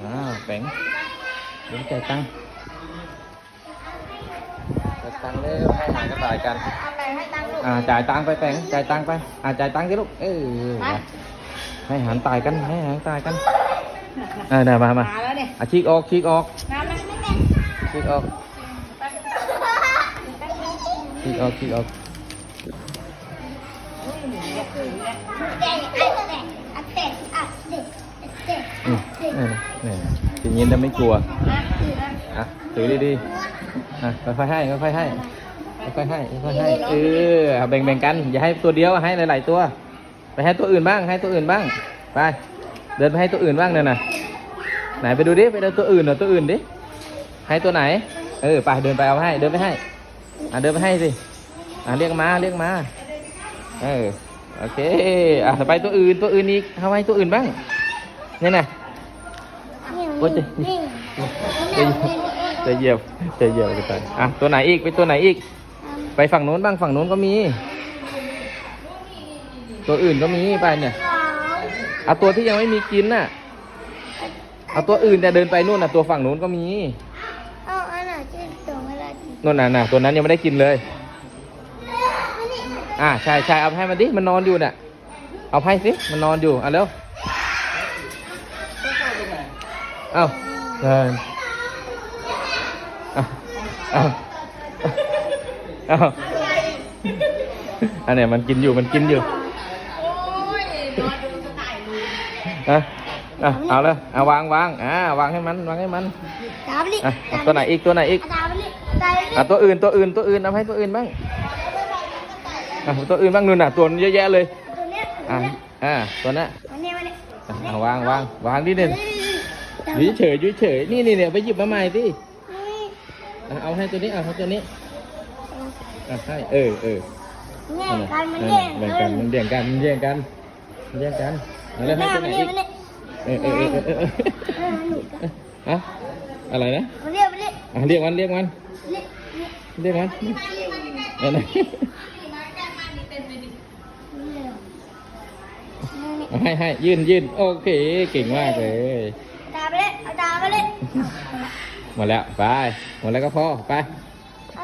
อ้าวแปงเดี๋ยวจ่ายตังค์จ่ายตังค์เลยให้อาหารกระต่ายกันเอาอะไรให้ตังค์ลูกอ่าจ่ายตังค์ไปแนี่ยอะฉีกออกฉีกออกน้ำมันไม่เป็นฉีกออกฉีกออกฉีกออกเตะเตะเตะเตะเตะเตะอืมนี่นี่อย่างนี้จะไม่กลัวอะถือดีๆอะค่อยๆให้ค่อยๆให้ค่อยๆให้ค่อยๆให้เออเอาแบ่งๆกัน อย่าให้ตัวเดียวให้หลายๆตัว ไปให้ตัวอื่นบ้าง ให้ตัวอื่นบ้าง ไป เดินไปให้ตัวอื่นบ้างเนี่ยนะไหนไปดูดิ ไปดินตัวอื่นเหรอตัวอื่นดิ ให้ตัวไหน เออ ไปเดินไปเอาให้ เดินไปให้ อะเดินไปให้สิ อะเรียกมา เรียกมา เออ โอเค อะไปตัวอื่น ตัวอื่นอีกเอาให้ตัวอื่นบ้าง นี่ยนะโอ้ยจะจะเหยียบจะเหยียบจะตายอะตัวไหนอีกไปตัวไหนอีก ไปฝั่งนู้นบ้างฝั่งนู้นก็มี ตัวอื่นก็มีไปเนี่ยเอาตัวที่ยังไม่มีกินน่ะเอาตัวอื่นแต่เดินไปนู่นน่ะตัวฝั่งนู้นก็มีเอาอันไหนที่ตัวเวลากินนู่นน่ะน่ะตัวนั้นยังไม่ได้กินเลย อ่าใช่ใช่เอาให้มันดิมันนอนอยู่น่ะ เอาให้สิมันนอนอยู่อะเร็ว เอาเดินเอาเอาเอาอันเนี้ยมันกินอยู่มันกินอยู่อะอะเอาเลยเอาวางวางอ่าวางให้มันวางให้มันตาบลิอะเอาตัวไหนอีกตัวไหนอีกตาบลิตาบลิอะตัวอื่นตัวอื่นตัวอื่นเอาให้ตัวอื่นบ้างอะตัวอื่นบ้างนู่นน่ะตัวเยอะแยะเลยตัวเนี้ยอะอะตัวนั้นมันเนี่ยมันเนี่ยอะเอาวางวางวางดิเด่นอ ยู่เฉยอยู่เฉยนี่นี่เนี่ยไปหยิบมาใหม่ดิอะเอาให้ตัวนี้เอาให้ตัวนี้อะให้เออเออเนี่ยนั่นน่ะการมันนั่นแย่น่ะแบ่งกันมันแย่งกันมันแย่งกันมันแย่งกันเอาแล้วให้ตัวไหนอีกเออเออเออเออเออเอออะอะไรนะมันเรียกมันเรียกอะเรียกมันเรียกมันเรียกเรียกมันนั่นน่ะเอาให้ให้ยื่นยื่นโอเคเก่งมากเลย หมดแล้ว ไป หมดแล้วก็พอ ไป